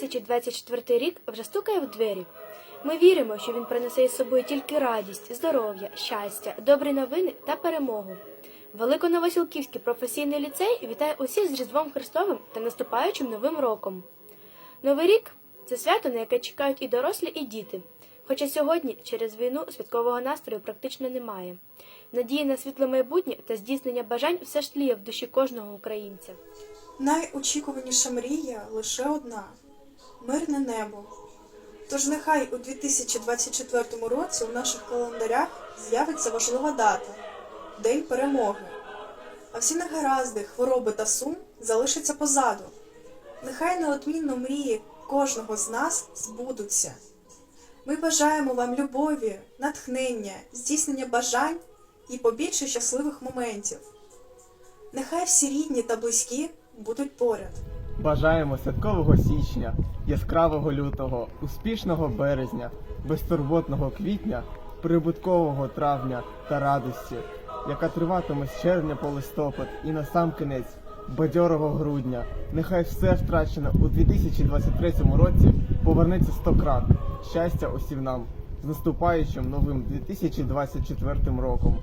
2024 рік вже стукає в двері. Ми віримо, що він принесе із собою тільки радість, здоров'я, щастя, добрі новини та перемогу. Великоновосілківський професійний ліцей вітає усіх з Різдвом Христовим та наступаючим Новим роком. Новий рік це свято, на яке чекають і дорослі, і діти. Хоча сьогодні через війну святкового настрою практично немає. Надії на світле майбутнє та здійснення бажань все ж тліє в душі кожного українця. Найочікуваніша мрія лише одна мирне небо. Тож нехай у 2024 році у наших календарях з'явиться важлива дата День перемоги. А всі негаразди, хвороби та сум залишаться позаду. Нехай неодмінно мрії кожного з нас збудуться. Ми бажаємо вам любові, натхнення, здійснення бажань і побільше щасливих моментів. Нехай всі рідні та близькі будуть поряд. Бажаємо святкового січня, яскравого лютого, успішного березня, безтурботного квітня, прибуткового травня та радості, яка триватиме з червня по листопад і на сам кінець бадьорого грудня. Нехай все втрачене у 2023 році повернеться стократ. Щастя усім нам з наступаючим новим 2024 роком.